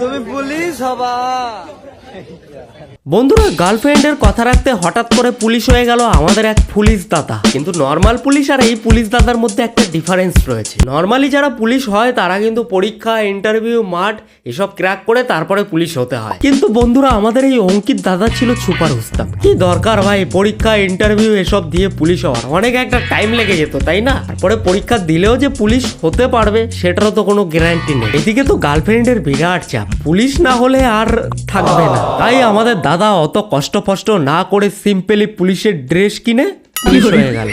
তুমি পুলিশ হবা। বন্ধুরা, গার্লফ্রেন্ডের কথা রাখতে হঠাৎ করে পুলিশ হয়ে গেল আমাদের এক পুলিশ দাদা। কিন্তু নর্মাল পুলিশ আর এই পুলিশ দাদার মধ্যে একটা ডিফারেন্স রয়েছে। নর্মালি যারা পুলিশ হয়, তারা কিন্তু পরীক্ষা ইন্টারভিউ মাঠ, এসব ক্র্যাক করে তারপরে পুলিশ হতে হয়। কিন্তু বন্ধুরা, আমাদের এই অঙ্কিত দাদা ছিল সুপার উস্তাদ। কি দরকার ভাই, পরীক্ষা ইন্টারভিউ এসব দিয়ে পুলিশ হওয়ার? অনেক একটা টাইম লেগে যেত, তাই না? তারপরে পরীক্ষা দিলেও যে পুলিশ হতে পারবে, সেটারও তো কোনো গ্যারান্টি নেই। এদিকে তো গার্লফ্রেন্ডের বিরাট চাপ। পুলিশ না হলে আর থাকবে না। তাই আমাদের দাদা অত কষ্ট ফষ্ট না করে সিম্পলি পুলিশের ড্রেস কিনে পুলিশ হয়ে গেল।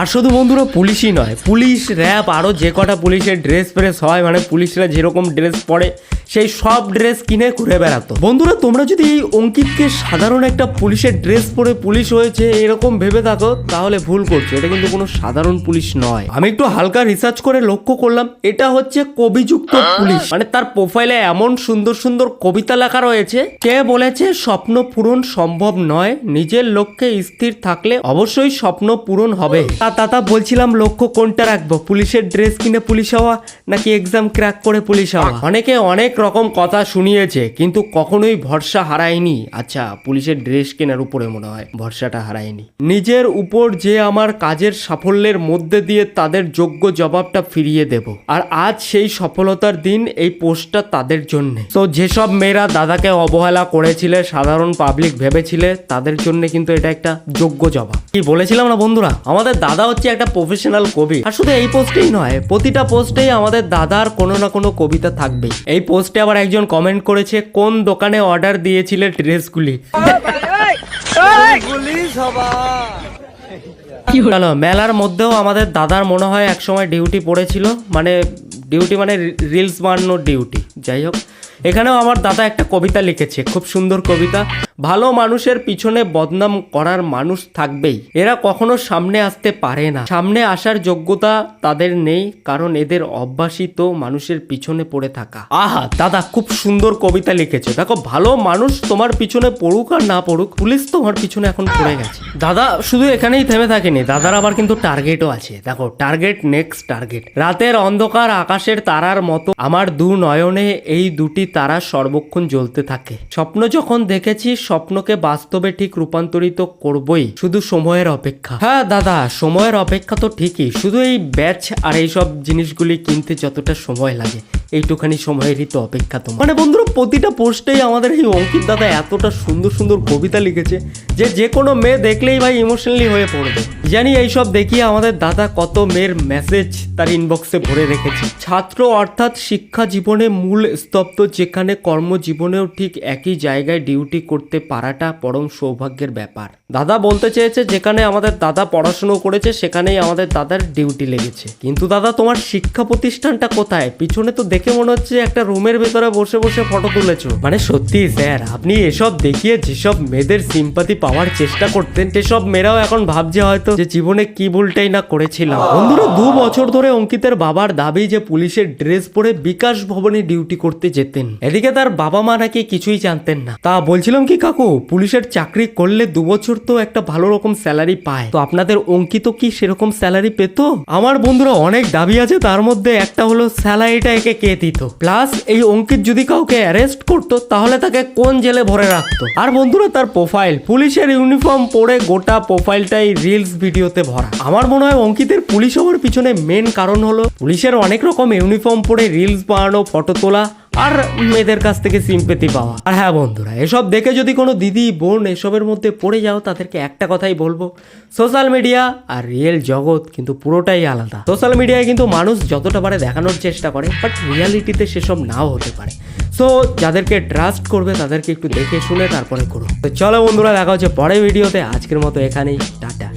আর শুধু বন্ধুরা পুলিশই নয় পুলিশ র্যাব আরও যে কটা পুলিশের ড্রেস ফ্রেস হয় মানে পুলিশরা যেরকম ড্রেস পরে সেই সব ড্রেস কিনে ঘুরে বেড়াতো। বন্ধুরা, তোমরা যদি এই অঙ্কিতকে সাধারণ একটা পুলিশের ড্রেস পরে পুলিশ হয়েছে এরকম ভেবে থাকো, তাহলে ভুল করছ। এটা কিন্তু কোনো সাধারণ পুলিশ নয়। আমি একটু হালকা রিসার্চ করে লক্ষ্য করলাম, এটা হচ্ছে কবিযুক্ত পুলিশ। মানে তার প্রোফাইলে এমন সুন্দর সুন্দর কবিতা লেখা রয়েছে, কে বলেছে স্বপ্ন পূরণ সম্ভব নয়, নিজের লক্ষ্যে স্থির থাকলে অবশ্যই স্বপ্ন পূরণ হবে। তা দাদা বলছিলাম, লক্ষ্য কোনটা রাখব? পুলিশের ড্রেস কিনে পুলিশ হওয়া, নাকি এক্সাম ক্র্যাক করে পুলিশ হওয়া? অনেকে অনেক রকম কথা শুনিয়েছে, কিন্তু কখনোই ভরসা হারায়নি। আচ্ছা পুলিশের ড্রেস কেনার উপরে মনে হয়, ভরসাটা হারায়নি। নিজের উপর যে আমার কাজের সাফল্যের মধ্যে দিয়ে তাদের যোগ্য জবাবটা ফিরিয়ে দেব। আর আজ সেই সফলতার দিন, এই পোস্টটা তাদের জন্য। তো যেসব মেয়েরা দাদাকে অবহেলা করেছিলে, সাধারণ পাবলিক ভেবেছিলে, তাদের জন্য কিন্তু এটা একটা যোগ্য জবাব। কি বলেছিলাম না বন্ধুরা? আমাদের দাদা হচ্ছে একটা প্রফেশনাল কবি। আর শুধু এই পোস্টেই নয়, প্রতিটা পোস্টেই আমাদের দাদার কোনো না কোনো কবিতা থাকবেই। এই পোস্টে আবার একজন কমেন্ট করেছে, কোন দোকানে অর্ডার দিয়েছিলে ড্রেসগুলি? চলো, মেলার মধ্যেও আমাদের দাদার মনে হয় একসময় ডিউটি পড়েছিল মানে ডিউটি মানে রিলস বানানোর ডিউটি যাই হোক। এখানেও আমার দাদা একটা কবিতা লিখেছে, খুব সুন্দর কবিতা। ভালো মানুষের পিছনে বদনাম করার মানুষ থাকবেই। এরা কখনো সামনে আসতে পারে না। সামনে আসার যোগ্যতা তাদের নেই, কারণ এদের অভ্যাসই তো মানুষের পিছনে পড়ে থাকা। আহা, দাদা, খুব সুন্দর কবিতা লিখেছে। দেখো, ভালো মানুষ তোমার পিছনে পড়ুক আর না পড়ুক, পুলিশ তোমার পিছনে এখন পড়ে গেছে। দাদা, শুধু এখানেই থেমে থাকেনি, দাদার আবার কিন্তু টার্গেটও আছে। দেখো টার্গেট নেক্সট টার্গেট রাতের অন্ধকার আকাশের তারার মতো আমার দু নয়নে এই দুটি তারা সর্বক্ষণ জ্বলতে থাকে। স্বপ্ন যখন দেখেছি, স্বপ্নকে বাস্তবে ঠিক রূপান্তরিত করবই। শুধু সময়ের অপেক্ষা। হ্যাঁ দাদা, সময়ের অপেক্ষা তো ঠিকই। শুধু এই ব্যাচ আর এইসব জিনিসগুলি কিনতে যতটা সময় লাগে। এইটুখানি সময়েরই তো অপেক্ষা তোমার। মানে বন্ধুরা, প্রতিটা পোস্টেই আমাদের এই অঙ্কিত দাদা এতটা সুন্দর সুন্দর কবিতা লিখেছে যে যে কোনো মেয়ে দেখলেই ভাই ইমোশনালি হয়ে পড়বে। জানি এইসব দেখিয়ে আমাদের দাদা কত মেয়ের মেসেজ তার ইনবক্সে ভরে রেখেছে। ছাত্র অর্থাৎ শিক্ষা জীবনে মূল স্তব্ধ যেখানে কর্মজীবনেও ঠিক একই জায়গায় ডিউটি করতে পারাটা পরম সৌভাগ্যের ব্যাপার। দাদা বলতে চেয়েছে যেখানে আমাদের দাদা পড়াশুনো করেছে সেখানেই আমাদের দাদার ডিউটি লেগেছে। কিন্তু দাদা, তোমার শিক্ষা প্রতিষ্ঠানটা কোথায়? পিছনে তো দেখে মনে হচ্ছে একটা রুমের ভেতরে বসে বসে ফটো তুলেছো। মানে সত্যি, স্যার, আপনি এসব দেখিয়ে যেসব মেয়েদের সিম্পাতি পাওয়ার চেষ্টা করতেন, সেসব মেয়েরাও এখন ভাবছে হয়তো যে জীবনে কি ভুলটাই না করেছিলাম। বন্ধুরা, দু বছর ধরে অঙ্কিতের বাবার দাবি যে পুলিশের ড্রেস পরে বিকাশ ভবনে ডিউটি করতে যেতেন। এদিকে তার বাবা মা নাকি কিছুই জানতেন না। তা বলছিলাম কি, কাকু, পুলিশের চাকরি করলে দু বছর তো একটা ভালো রকম স্যালারি পায়। তো আপনাদের অঙ্কিত কি সেরকম স্যালারি পেত? আমার বন্ধুরা অনেক দাবি আছে, তার মধ্যে একটা হলো স্যালারিটা একে কে দিত প্লাস এই অঙ্কিত যদি কাউকে অ্যারেস্ট করতো, তাহলে তাকে কোন জেলে ভরে রাখতো? আর বন্ধুরা, তার প্রোফাইল পুলিশের ইউনিফর্ম পরে গোটা প্রোফাইলটাই রিলস ভিডিওতে ভরা। আমার মনে হয় অঙ্কিতের পুলিশ হওয়ার পিছনে মেন কারণ হলো, পুলিশের অনেক রকম ইউনিফর্ম পরে রিলস বানানো ফটো তোলা। আর মেয়েদের কাছ থেকে সিম্পেতি পাওয়া। আর হ্যাঁ বন্ধুরা, এসব দেখে যদি কোনো দিদি, বোন এসবের মধ্যে পড়ে যাও, তাদেরকে একটা কথাই বলব। সোশ্যাল মিডিয়া আর রিয়েল জগৎ কিন্তু পুরোটাই আলাদা। সোশ্যাল মিডিয়ায় কিন্তু মানুষ যতটা পারে দেখানোর চেষ্টা করে বাট রিয়ালিটিতে সেসব নাও হতে পারে। সো যাদেরকে ট্রাস্ট করবে, তাদেরকে একটু দেখে শুনে তারপরে করো তো চলো বন্ধুরা, দেখা হচ্ছে পরের ভিডিওতে আজকের মতো এখানেই, টাটা।